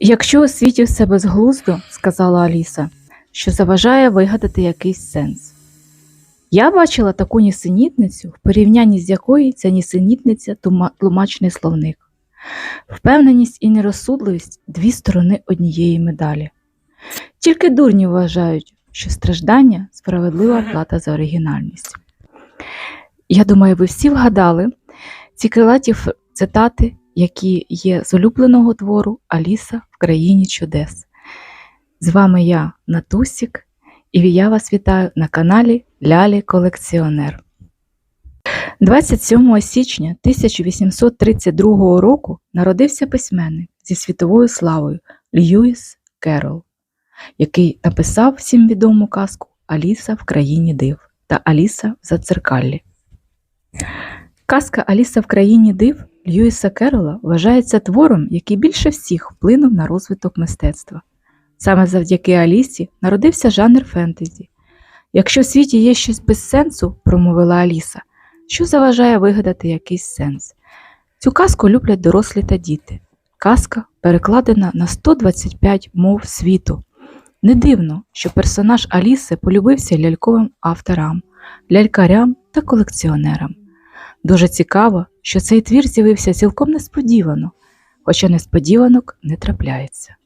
Якщо у світі все безглуздо, сказала Аліса, що заважає вигадати якийсь сенс. Я бачила таку нісенітницю, в порівнянні з якою ця нісенітниця тлумачний словник. Впевненість і нерозсудливість дві сторони однієї медалі. Тільки дурні вважають, що страждання справедлива плата за оригінальність. Я думаю, ви всі вгадали ці крилаті цитати, які є з улюбленого твору Аліса в країні чудес. З вами я, Натусік, і я вас вітаю на каналі Лялі Колекціонер. 27 січня 1832 року народився письменник зі світовою славою Льюіс Керол, який написав всім відому казку Аліса в країні див та Аліса в Зацеркаллі. Казка Аліса в країні див Льюіса Керола вважається твором, який більше всіх вплинув на розвиток мистецтва. Саме завдяки Алісі народився жанр фентезі. Якщо в світі є щось без сенсу, промовила Аліса, що заважає вигадати якийсь сенс? Цю казку люблять дорослі та діти. Казка перекладена на 125 мов світу. Не дивно, що персонаж Аліси полюбився ляльковим авторам, лялькарям та колекціонерам. Дуже цікаво, що цей твір з'явився цілком несподівано, хоча несподіванок не трапляється.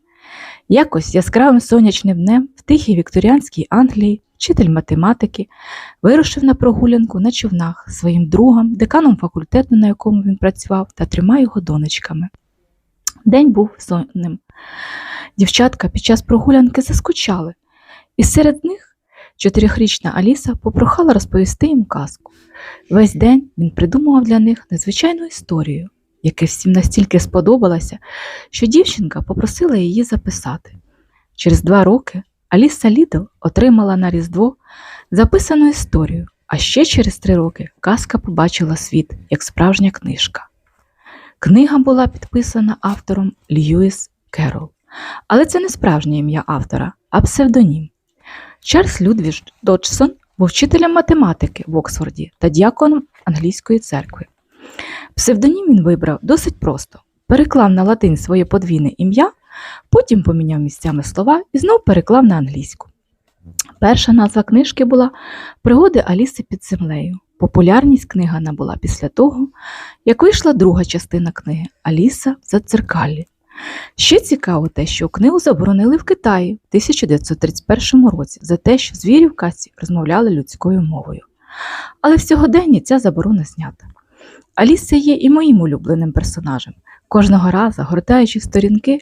Якось яскравим сонячним днем в тихій вікторіанській Англії вчитель математики вирушив на прогулянку на човнах своїм другом, деканом факультету, на якому він працював, та трьома його донечками. День був сонним. Дівчатка під час прогулянки заскучали, і серед них чотирьохрічна Аліса попрохала розповісти їм казку. Весь день він придумував для них незвичайну історію, яка всім настільки сподобалася, що дівчинка попросила її записати. Через два роки Аліса Лідл отримала на Різдво записану історію, а ще через три роки казка побачила світ як справжня книжка. Книга була підписана автором Льюіс Керол, але це не справжнє ім'я автора, а псевдонім. Чарльз Людвіж Доджсон був вчителем математики в Оксфорді та діаконом англійської церкви. Псевдонім він вибрав досить просто: переклав на латин своє подвійне ім'я, потім поміняв місцями слова і знов переклав на англійську. Перша назва книжки була Пригоди Аліси під землею. Популярність книга набула після того, як вийшла друга частина книги Аліса в Зацеркаллі. Ще цікаво те, що книгу заборонили в Китаї в 1931 році за те, що звірі в касі розмовляли людською мовою. Але в сьогоденні ця заборона знята. Аліса є і моїм улюбленим персонажем. Кожного разу, гортаючи сторінки,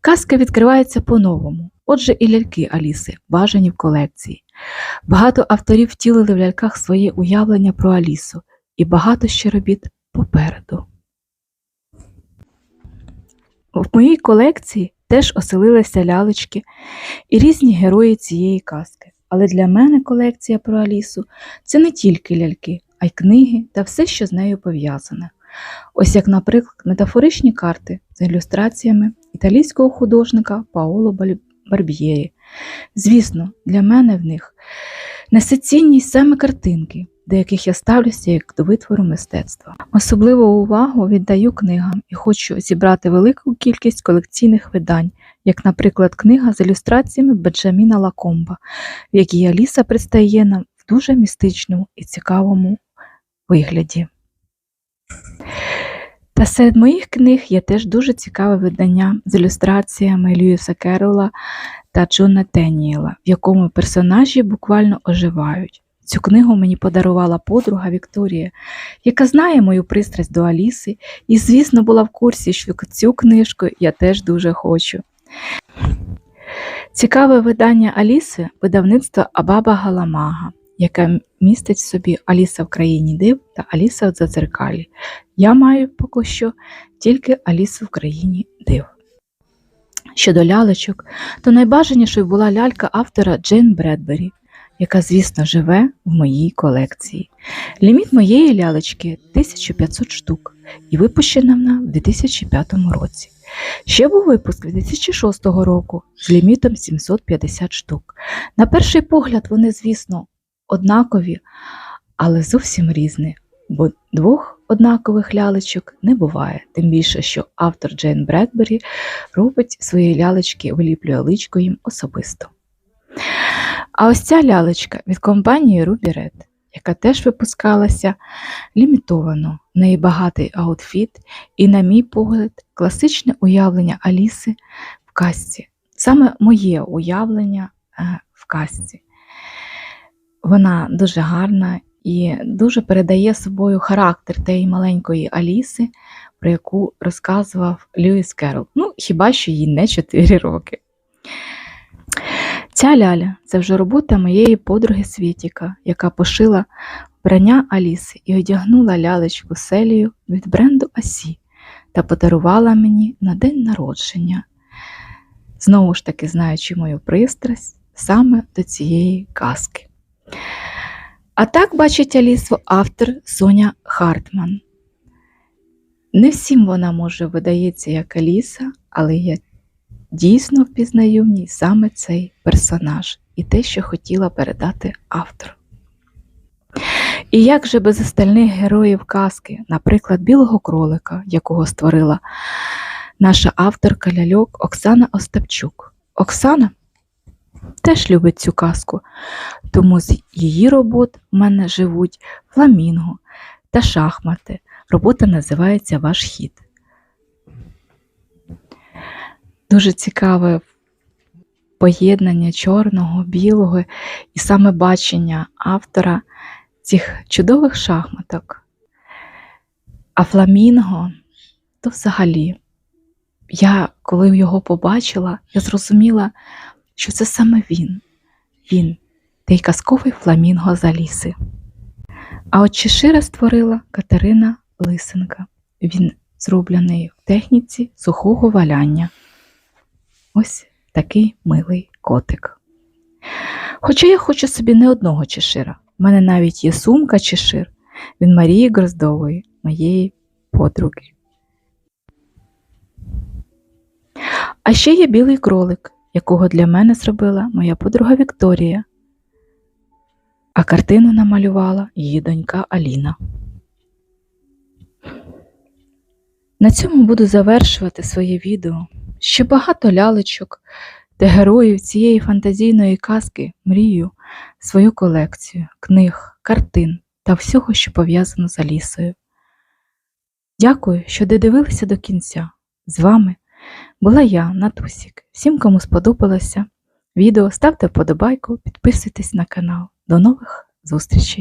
казка відкривається по-новому. Отже, і ляльки Аліси бажані в колекції. Багато авторів втілили в ляльках своє уявлення про Алісу, і багато ще робіт попереду. В моїй колекції теж оселилися лялечки і різні герої цієї казки. Але для мене колекція про Алісу це не тільки ляльки, а й книги та все, що з нею пов'язане. Ось як, наприклад, метафоричні карти з ілюстраціями італійського художника Паоло Барб'єрі. Звісно, для мене в них несе цінність саме картинки, до яких я ставлюся як до витвору мистецтва. Особливу увагу віддаю книгам і хочу зібрати велику кількість колекційних видань, як, наприклад, книга з ілюстраціями Бенджаміна Лакомба, в якій Аліса предстає нам в дуже містичному і цікавому вигляді. Та серед моїх книг є теж дуже цікаве видання з ілюстраціями Льюіса Керрола та Джона Теніела, в якому персонажі буквально оживають. Цю книгу мені подарувала подруга Вікторія, яка знає мою пристрасть до Аліси, і, звісно, була в курсі, що цю книжку я теж дуже хочу. Цікаве видання Аліси видавництво Абаба Галамага, яке містить в собі Аліса в країні див та Аліса в Зазеркалі. Я маю поки що тільки Алісу в країні див. Щодо лялечок, то найбажанішою була лялька автора Джейн Бредбері, яка, звісно, живе в моїй колекції. Ліміт моєї лялечки 1500 штук і випущена вона в 2005 році. Ще був випуск 2006 року з лімітом 750 штук. На перший погляд, вони, звісно, однакові, але зовсім різні, бо двох однакових лялечок не буває, тим більше, що автор Джейн Бредбері робить свої лялечки, виліплює личко їм особисто. А ось ця лялечка від компанії Ruby Red, яка теж випускалася лімітовано. В неї багатий аутфіт і, на мій погляд, класичне уявлення Аліси в казці. Саме моє уявлення е, в казці. Вона дуже гарна і дуже передає собою характер тієї маленької Аліси, про яку розказував Льюіс Керол. Ну, хіба що їй не 4 роки. Ця ляля це вже робота моєї подруги Світіка, яка пошила вбрання Аліси і одягнула лялечку селію від бренду Асі та подарувала мені на день народження. Знову ж таки, знаючи мою пристрасть саме до цієї казки. А так бачить Алісу автор Соня Хартман. Не всім вона може видається як Аліса, але я дійсно впізнаю в ній саме цей персонаж і те, що хотіла передати автор. І як же без остальних героїв казки, наприклад, білого кролика, якого створила наша авторка ляльок Оксана Остапчук. Оксана теж любить цю казку, тому з її робот в мене живуть фламінго та шахмати. Робота називається Ваш хід. Дуже цікаве поєднання чорного, білого і саме бачення автора цих чудових шахматок. А фламінго то взагалі. Я, коли його побачила, я зрозуміла, що це саме він, він, той казковий фламінго з Аліси. А от Чешира створила Катерина Лисенка. Він зроблений в техніці сухого валяння. Ось такий милий котик. Хоча я хочу собі не одного чешира. У мене навіть є сумка чешир. Він Марії Гроздової, моєї подруги. А ще є білий кролик, якого для мене зробила моя подруга Вікторія. А картину намалювала її донька Аліна. На цьому буду завершувати своє відео. Ще багато лялечок та героїв цієї фантазійної казки мрію свою колекцію книг, картин та всього, що пов'язано з Алісою. Дякую, що додивилися до кінця. З вами була я, Натусік. Всім, кому сподобалося відео, ставте вподобайку, підписуйтесь на канал. До нових зустрічей!